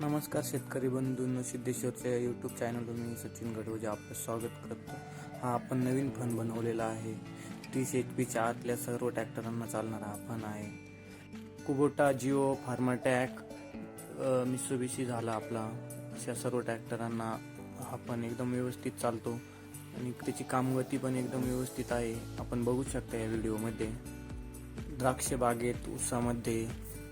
नमस्कार शेतकरी बंधूंनो सिद्धेश्वरच्या यूट्यूब चॅनलवर मी सचिन गडवजे आपलं स्वागत करतो. हा आपण नवीन फन बनवलेला आहे. तीस एच पीच्या आतल्या सर्व ट्रॅक्टरांना चालणारा हा फन आहे. कुबोटा जिओ फार्माटॅक मिसोबिशी झाला आपला. अशा सर्व ट्रॅक्टरांना हा पण एकदम व्यवस्थित चालतो. आणि त्याची कामगती पण एकदम व्यवस्थित आहे. आपण बघू शकता या व्हिडिओमध्ये द्राक्ष बागेत उसामध्ये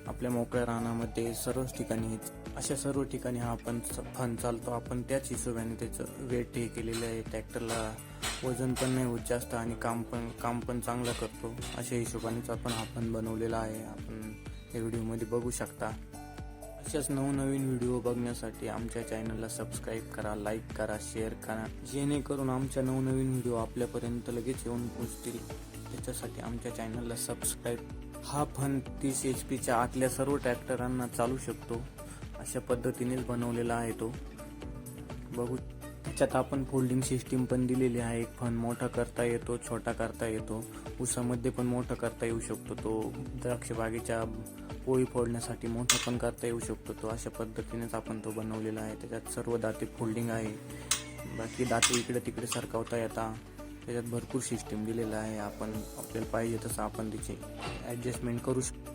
आपल्या मोकळ्या रानामध्ये सर्वच ठिकाणी अशा सर्व ठिकाणी हा आपण फन चालतो. आपण त्याच हिशोबाने त्याचं वेट हे केलेलं आहे. ट्रॅक्टरला वजन पण नाही होत जास्त आणि काम पण काम पण चांगलं करतो. अशा हिशोबानेच आपण हा फन बनवलेला आहे. आपण या व्हिडिओमध्ये बघू शकता. अशाच नवनवीन व्हिडिओ बघण्यासाठी आमच्या चॅनलला सबस्क्राईब करा लाईक करा शेअर करा. जेणेकरून आमच्या नवनवीन व्हिडिओ आपल्यापर्यंत लगेच येऊन पोचतील त्याच्यासाठी आमच्या चॅनलला सबस्क्राईब हा फन तीस एच पीच्या आतल्या सर्व ट्रॅक्टरांना चालू शकतो. अशा पद्धतीनेच बनवलेला आहे तो. बघू त्याच्यात आपण फोल्डिंग सिस्टीम पण दिलेली आहे. एक फन मोठा करता येतो छोटा करता येतो. ऊसामध्ये पण मोठा करता येऊ शकतो तो. द्राक्षबागेच्या पोळी फोडण्यासाठी मोठा पण करता येऊ शकतो तो. अशा पद्धतीनेच आपण तो बनवलेला आहे. त्याच्यात सर्व दाते फोल्डिंग आहे. बाकी दाते इकडे तिकडे सरकवता येतात त्याच्यात भरपूर सिस्टीम दिलेला आहे. आपण आपल्याला पाहिजे तसं आपण त्याची ॲडजस्टमेंट करू शकतो.